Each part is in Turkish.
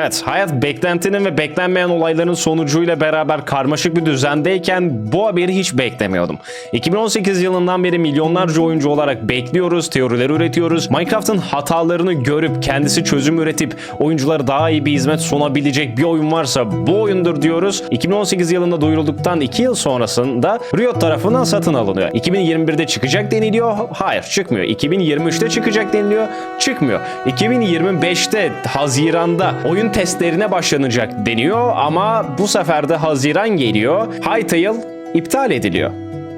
Evet, hayat beklentinin ve beklenmeyen olayların sonucuyla beraber karmaşık bir düzendeyken bu haberi hiç beklemiyordum. 2018 yılından beri milyonlarca oyuncu olarak bekliyoruz, teoriler üretiyoruz. Minecraft'ın hatalarını görüp kendisi çözüm üretip oyunculara daha iyi bir hizmet sunabilecek bir oyun varsa bu oyundur diyoruz. 2018 yılında duyurulduktan 2 yıl sonrasında Riot tarafından satın alınıyor. 2021'de çıkacak deniliyor. Hayır çıkmıyor. 2023'te çıkacak deniliyor. Çıkmıyor. 2025'te Haziran'da oyun testlerine başlanacak deniyor ama bu sefer de Haziran geliyor. Hytale iptal ediliyor.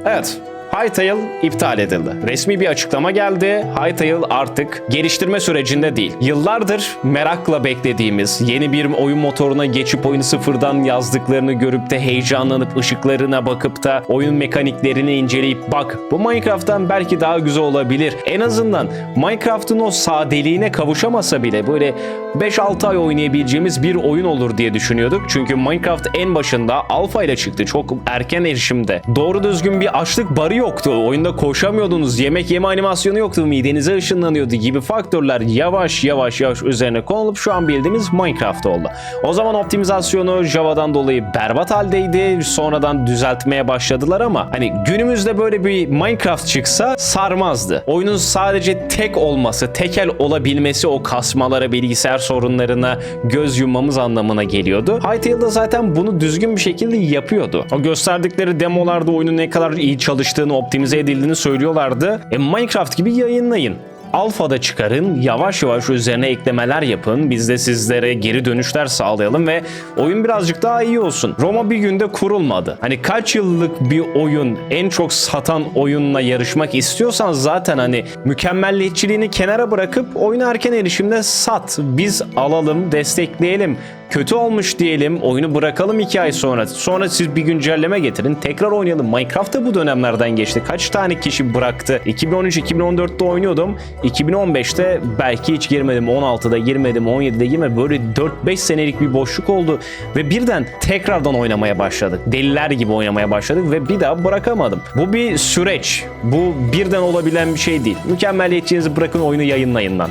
Evet, Hytale iptal edildi. Resmi bir açıklama geldi. Hytale artık geliştirme sürecinde değil. Yıllardır merakla beklediğimiz yeni bir oyun motoruna geçip oyunu sıfırdan yazdıklarını görüp de heyecanlanıp ışıklarına bakıp da oyun mekaniklerini inceleyip bak bu Minecraft'tan belki daha güzel olabilir. En azından Minecraft'ın o sadeliğine kavuşamasa bile böyle 5-6 ay oynayabileceğimiz bir oyun olur diye düşünüyorduk. Çünkü Minecraft en başında alfa ile çıktı. Çok erken erişimde. Doğru düzgün bir açlık barı yoktu. Oyunda koşamıyordunuz. Yemek yeme animasyonu yoktu. Midenize ışınlanıyordu gibi faktörler yavaş yavaş yavaş üzerine konulup şu an bildiğimiz Minecraft oldu. O zaman optimizasyonu Java'dan dolayı berbat haldeydi. Sonradan düzeltmeye başladılar ama hani günümüzde böyle bir Minecraft çıksa sarmazdı. Oyunun sadece tek olması, tekel olabilmesi o kasmalara, bilgisayar sorunlarına göz yummamız anlamına geliyordu. Hytale da zaten bunu düzgün bir şekilde yapıyordu. O gösterdikleri demolarda oyunun ne kadar iyi çalıştığını, optimize edildiğini söylüyorlardı. E Minecraft gibi yayınlayın. Alfa'da çıkarın, yavaş yavaş üzerine eklemeler yapın. Biz de sizlere geri dönüşler sağlayalım ve oyun birazcık daha iyi olsun. Roma bir günde kurulmadı. Hani kaç yıllık bir oyun en çok satan oyunla yarışmak istiyorsan zaten hani mükemmelliyetçiliğini kenara bırakıp oyunu erken erişimde sat. Biz alalım, destekleyelim. Kötü olmuş diyelim, oyunu bırakalım 2 ay sonra. Sonra siz bir güncelleme getirin, tekrar oynayalım. Minecraft da bu dönemlerden geçti. Kaç tane kişi bıraktı? 2013-2014'te oynuyordum. 2015'te belki hiç girmedim. 16'da girmedim, 17'de girmedim. Böyle 4-5 senelik bir boşluk oldu. Ve birden tekrardan oynamaya başladık. Deliler gibi oynamaya başladık ve bir daha bırakamadım. Bu bir süreç. Bu birden olabilen bir şey değil. Mükemmelliyetçinizi bırakın oyunu yayınlayın lan.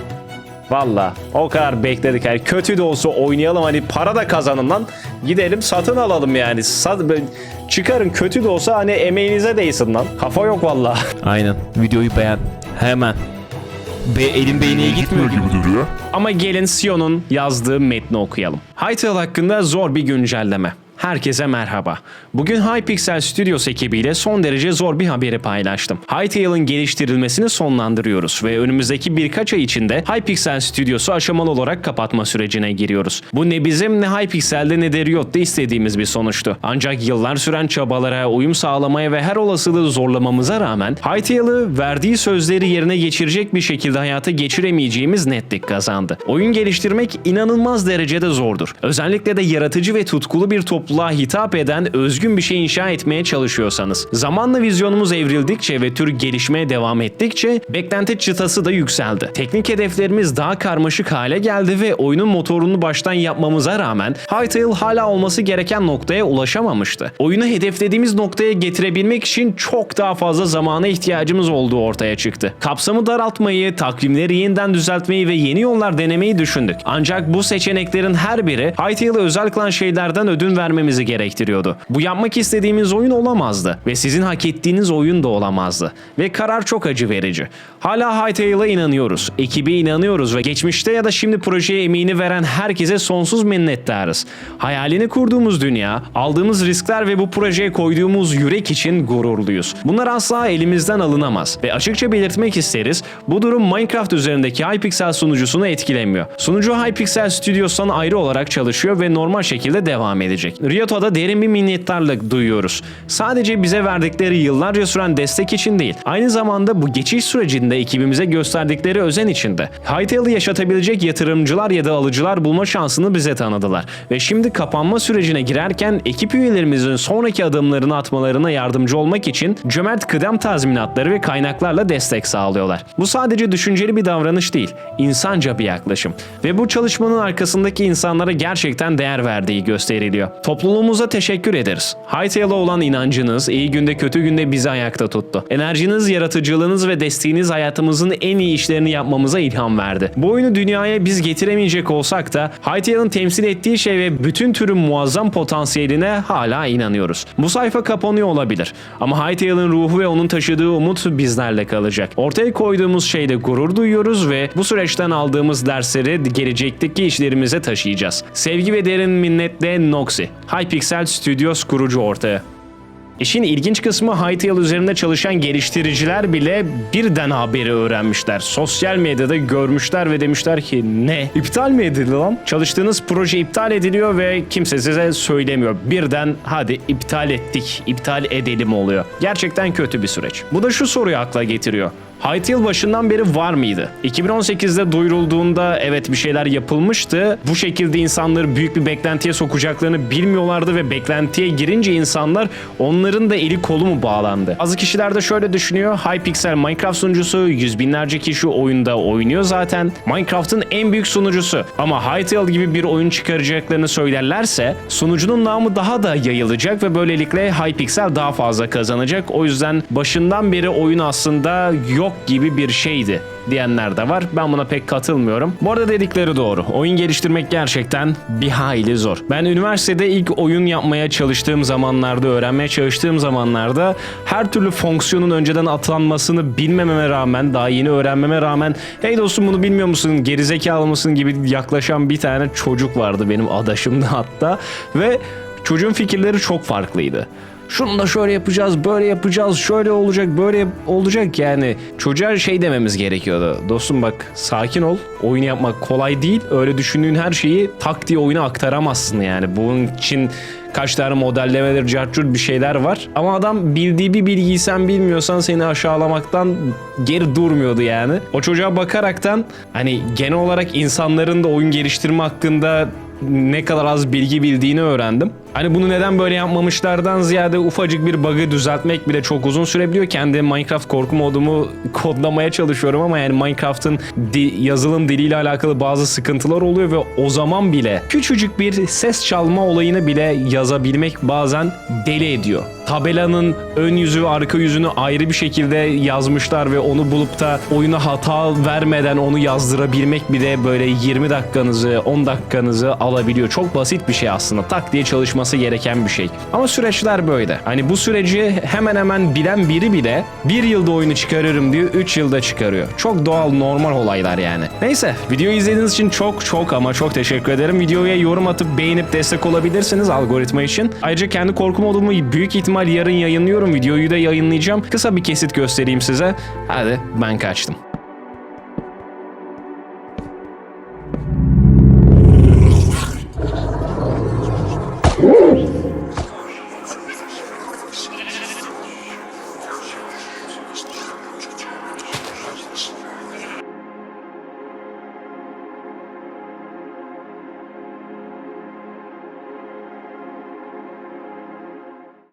Valla o kadar bekledik. Yani kötü de olsa oynayalım hani para da kazanın lan. Gidelim satın alalım yani. Sat, çıkarın kötü de olsa hani emeğinize değsin lan. Kafa yok valla. Aynen. Videoyu beğen. Hemen. Be elin beyneye gitmiyor gibi duruyor. Ama gelin Sion'un yazdığı metni okuyalım. Hytale hakkında zor bir güncelleme. Herkese merhaba. Bugün Hypixel Studios ekibiyle son derece zor bir haberi paylaştım. Hytale'ın geliştirilmesini sonlandırıyoruz ve önümüzdeki birkaç ay içinde Hypixel Studios'u aşamalı olarak kapatma sürecine giriyoruz. Bu ne bizim ne Hypixel'de ne de Riot'ta istediğimiz bir sonuçtu. Ancak yıllar süren çabalara, uyum sağlamaya ve her olasılığı zorlamamıza rağmen Hytale'ı verdiği sözleri yerine geçirecek bir şekilde hayata geçiremeyeceğimiz netlik kazandı. Oyun geliştirmek inanılmaz derecede zordur. Özellikle de yaratıcı ve tutkulu bir topluluğa hitap eden özgün bir şey inşa etmeye çalışıyorsanız. Zamanla vizyonumuz evrildikçe ve tür gelişmeye devam ettikçe beklenti çıtası da yükseldi. Teknik hedeflerimiz daha karmaşık hale geldi ve oyunun motorunu baştan yapmamıza rağmen Hytale hala olması gereken noktaya ulaşamamıştı. Oyunu hedeflediğimiz noktaya getirebilmek için çok daha fazla zamana ihtiyacımız olduğu ortaya çıktı. Kapsamı daraltmayı, takvimleri yeniden düzeltmeyi ve yeni yollar denemeyi düşündük. Ancak bu seçeneklerin her biri Hytale'ı özel kılan şeylerden ödün vermemizi gerektiriyordu. Bu yapmak istediğimiz oyun olamazdı ve sizin hak ettiğiniz oyun da olamazdı. Ve karar çok acı verici. Hala Hytale'a inanıyoruz, ekibe inanıyoruz ve geçmişte ya da şimdi projeye emeğini veren herkese sonsuz minnettarız. Hayalini kurduğumuz dünya, aldığımız riskler ve bu projeye koyduğumuz yürek için gururluyuz. Bunlar asla elimizden alınamaz ve açıkça belirtmek isteriz bu durum Minecraft üzerindeki Hypixel sunucusunu etkilemiyor. Sunucu Hypixel Studios'tan ayrı olarak çalışıyor ve normal şekilde devam edecek. Riot'a da derin bir minnettarlık duyuyoruz. Sadece bize verdikleri yıllarca süren destek için değil, aynı zamanda bu geçiş sürecinde ekibimize gösterdikleri özen için de. Hytale'ı yaşatabilecek yatırımcılar ya da alıcılar bulma şansını bize tanıdılar. Ve şimdi kapanma sürecine girerken ekip üyelerimizin sonraki adımlarını atmalarına yardımcı olmak için cömert kıdem tazminatları ve kaynaklarla destek sağlıyorlar. Bu sadece düşünceli bir davranış değil, insanca bir yaklaşım. Ve bu çalışmanın arkasındaki insanlara gerçekten değer verdiği gösteriliyor. Toplum Topluluğumuza teşekkür ederiz. Hytale'a olan inancınız iyi günde kötü günde bizi ayakta tuttu. Enerjiniz, yaratıcılığınız ve desteğiniz hayatımızın en iyi işlerini yapmamıza ilham verdi. Bu oyunu dünyaya biz getiremeyecek olsak da Hytale'ın temsil ettiği şey ve bütün türün muazzam potansiyeline hala inanıyoruz. Bu sayfa kapanıyor olabilir ama Hytale'ın ruhu ve onun taşıdığı umut bizlerle kalacak. Ortaya koyduğumuz şeyde gurur duyuyoruz ve bu süreçten aldığımız dersleri gelecekteki işlerimize taşıyacağız. Sevgi ve derin minnetle Noxy, Hypixel Studios kurucu ortağı. İşin ilginç kısmı Hytale üzerinde çalışan geliştiriciler bile birden haberi öğrenmişler. Sosyal medyada görmüşler ve demişler ki ne? İptal mi edildi lan? Çalıştığınız proje iptal ediliyor ve kimse size söylemiyor. Birden hadi iptal ettik, iptal edelim oluyor. Gerçekten kötü bir süreç. Bu da şu soruyu akla getiriyor. Hytale başından beri var mıydı? 2018'de duyurulduğunda evet bir şeyler yapılmıştı. Bu şekilde insanları büyük bir beklentiye sokacaklarını bilmiyorlardı ve beklentiye girince insanlar onların da eli kolu mu bağlandı? Bazı kişiler de şöyle düşünüyor. Hypixel Minecraft sunucusu yüz binlerce kişi oyunda oynuyor zaten. Minecraft'ın en büyük sunucusu. Ama Hytale gibi bir oyun çıkaracaklarını söylerlerse sunucunun namı daha da yayılacak ve böylelikle Hypixel daha fazla kazanacak. O yüzden başından beri oyun aslında yok gibi bir şeydi diyenler de var. Ben buna pek katılmıyorum. Bu arada dedikleri doğru. Oyun geliştirmek gerçekten bir hayli zor. Ben üniversitede ilk oyun yapmaya çalıştığım zamanlarda, öğrenmeye çalıştığım zamanlarda her türlü fonksiyonun önceden atanmasını bilmememe rağmen, daha yeni öğrenmeme rağmen hey dostum bunu bilmiyor musun, gerizekalı mısın gibi yaklaşan bir tane çocuk vardı benim adaşımda hatta ve çocuğun fikirleri çok farklıydı şunu da şöyle yapacağız, böyle yapacağız, şöyle olacak, böyle olacak yani. Çocuğa şey dememiz gerekiyordu. Dostum bak sakin ol. Oyun yapmak kolay değil. Öyle düşündüğün her şeyi tak diye oyuna aktaramazsın yani. Bunun için kaç tane modellemeler, cartçur bir şeyler var. Ama adam bildiği bir bilgiyi sen bilmiyorsan seni aşağılamaktan geri durmuyordu yani. O çocuğa bakaraktan hani genel olarak insanların da oyun geliştirme hakkında ne kadar az bilgi bildiğini öğrendim. Hani bunu neden böyle yapmamışlardan ziyade ufacık bir bug'ı düzeltmek bile çok uzun sürebiliyor. Kendi Minecraft korku modumu kodlamaya çalışıyorum ama yani Minecraft'ın di- yazılım diliyle alakalı bazı sıkıntılar oluyor ve o zaman bile küçücük bir ses çalma olayını bile yazabilmek bazen deli ediyor. Tabelanın ön yüzü ve arka yüzünü ayrı bir şekilde yazmışlar ve onu bulup da oyuna hata vermeden onu yazdırabilmek bile böyle 20 dakikanızı 10 dakikanızı alabiliyor. Çok basit bir şey aslında. Tak diye çalışması gereken bir şey. Ama süreçler böyle. Hani bu süreci hemen hemen bilen biri bile bir yılda oyunu çıkarırım diyor 3 yılda çıkarıyor. Çok doğal normal olaylar yani. Neyse videoyu izlediğiniz için çok çok ama çok teşekkür ederim. Videoya yorum atıp beğenip destek olabilirsiniz algoritma için. Ayrıca kendi korku modumu büyük ihtimal yarın yayınlıyorum. Videoyu da yayınlayacağım. Kısa bir kesit göstereyim size. Hadi ben kaçtım.